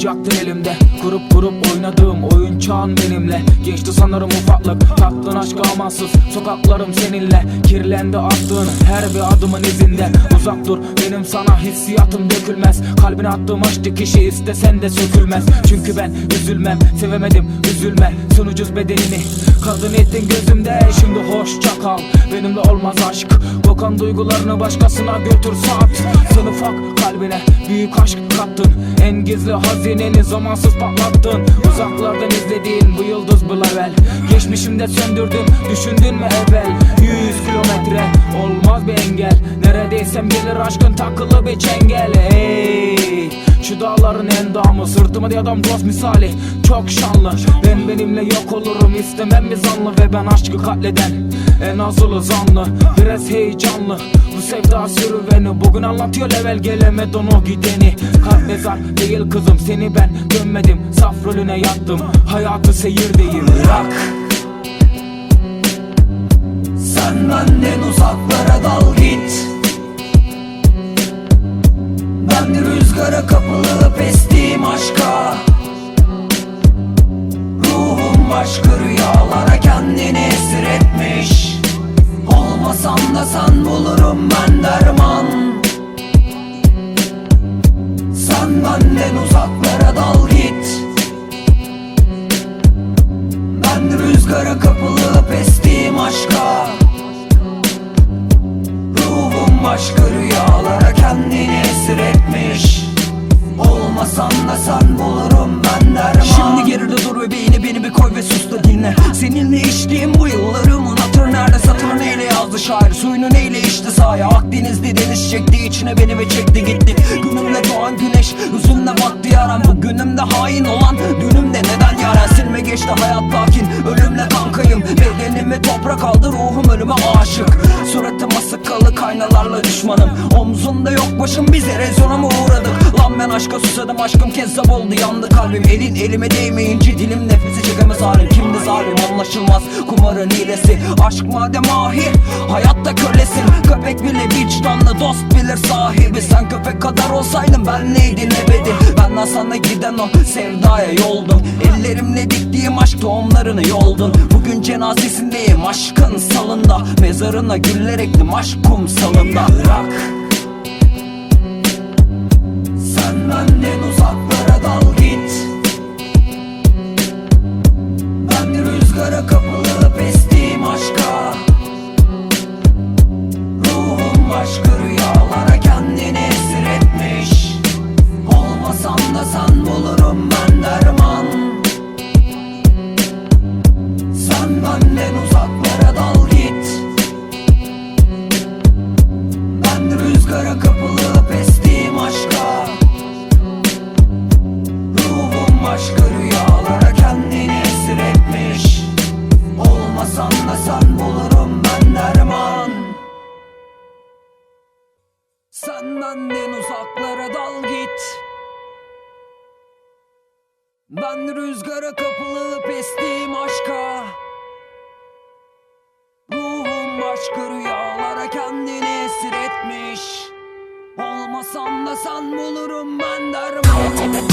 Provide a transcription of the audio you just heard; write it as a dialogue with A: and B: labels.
A: oyuncaktın elimde. Kurup kurup oynadığım oyuncağın benimle. Geçti sanırım ufaklık tattın aşkı amansız. Sokaklarım seninle kirlendi attığın her bir adımın izinde. Uzak dur benim sana hissiyatım dökülmez. Kalbine attığım aşk kişi istesen de sökülmez. Çünkü ben üzülmem sevemedim üzülme. Sen ucuz bedenini kadın ettin gözümde. Şimdi hoşça kal benimle olmaz aşk. Kokan duygularını başkasına götür sat. Sen ufak kalbine büyük aşk kattın. En gizli hazineni zamansız patlattın? Uzaklardan izlediğin bu yıldız bu level. Geçmişimde söndürdün düşündün mü evvel? Yüz kilometre olmaz bir engel. Neredeysem gelir aşkın takılı bir çengel. Hey şu dağların endamı Sırtıma diye adam dost misali. Çok şanlı Ben benimle yok olurum istemem mi zanlı Ve ben aşkı katleden. En azılı zanlı Biraz heyecanlı. Bu sevda serüveni Bugün anlatıyor level gelemedi onu gideni. Kalp mezar değil kızım Seni ben gömmedim Saf rolüne yattım. Hayatı seyirdeyim Bırak
B: Sen benden Başka rüyalara kendini esir etmiş. Olmasam da sen bulurum ben derman. Sen benden uzaklara dal git. Ben rüzgara kapılıp estiğim aşka. Ruhum başka rüyalara kendini esir etmiş Seninle içtiğim bu yıllarımın hatır nerede? Satır neyle yazdı şair? Suyunu neyle içti sahaya Akdeniz'de deniz çekti içine beni ve çekti gitti. Günümle doğan güneş hüzünle battı yaram. Bugünümde hain olan dünümde neden yaren Silme geçti hayat lakin ölümle kankayım. Bedenimi toprak aldı ruhum ölüme aşık. Suratıma sıkalı kaynalarla düşmanım. Omzunda yok başım biz erozyona mı uğradık? Lan ben aşka susadım aşkım kezzap oldu yandı kalbim. Elin elime değmeyince dilim nefesi çekemez halim Zalim anlaşılmaz kumarın hilesi. Aşk madem ahir hayatta kölesin Köpek bile vicdanlı dost bilir sahibi. Sen köpek kadar olsaydın ben neydin ebedi Benden sana giden o sevdaya yoldum. Ellerimle diktiğim aşk tohumlarını yoldun. Bugün cenazesindeyim aşkın salında. Mezarına güller ektim aşk kumsalında. Bırak uzaklara dal git. Ben rüzgara kapılıp estiğim aşka. Ruhum başka rüyalara kendini esir etmiş. Olmasan da sen bulurum ben derman